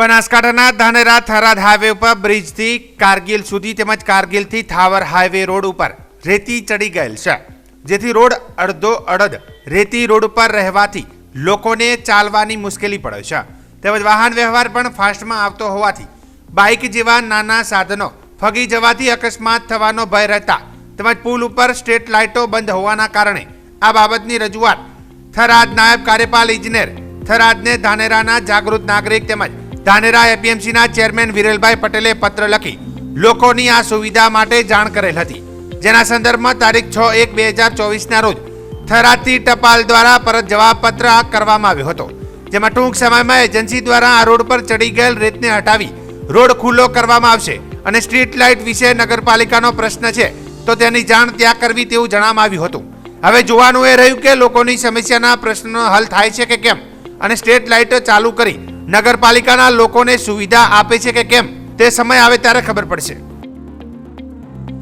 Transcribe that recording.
બનાસકાંઠાના ધાનેરા થરાદ હાઈવે ઉપર બ્રિજથી કારગિલ સુધી તેમજ કારગિલથી થાવર હાઈવે રોડ ઉપર રેતી ચડી ગયેલ છે. જેથી રોડ અડધો અડધ રેતી રોડ ઉપર રહેવાથી લોકોને ચાલવાની મુશ્કેલી પડે છે. તેમજ વાહન વ્યવહાર પણ ફાસ્ટમાં આવતો હોવાથી બાઇક જેવા નાના સાધનો ફગી જવાથી અકસ્માત થવાનો ભય રહેતા તેમજ પુલ ઉપર સ્ટ્રીટ લાઇટો બંધ હોવાના કારણે આ બાબતની રજૂઆત થરાદ નાયબ કાર્યપાલ ઇજનેર, થરાદને ધાનેરાના જાગૃત નાગરિક તેમજ ધાનેરા એપીએમસીના ચેરમેન વિરેલભાઈ પટેલે પત્ર લખી લોકોની આ સુવિધા માટે જાણ કરેલ હતી. જેના સંદર્ભમાં તારીખ છ એક બે હજાર ચોવીસના રોજ થરાદથી ટપાલ દ્વારા પરત જવાબપત્ર કરવામાં આવ્યો હતો. જેમાં ટૂંક સમયમાં એજન્સી દ્વારા આ રોડ પર ચડી ગયેલ રેતને હટાવી રોડ ખુલ્લો કરવામાં આવશે અને સ્ટ્રીટ લાઇટ વિશે નગરપાલિકાનો પ્રશ્ન છે તો તેની જાણ ત્યાં કરવી તેવું જણાવવામાં આવ્યું હતું. હવે જોવાનું એ રહ્યું કે લોકોની સમસ્યાના પ્રશ્નનો હલ થાય છે કે કેમ? અને સ્ટ્રીટ લાઇટો ચાલુ કરી નગરપાલિકાના લોકોને સુવિધા આપે છે કે કેમ? તે સમય આવે ત્યારે ખબર પડશે.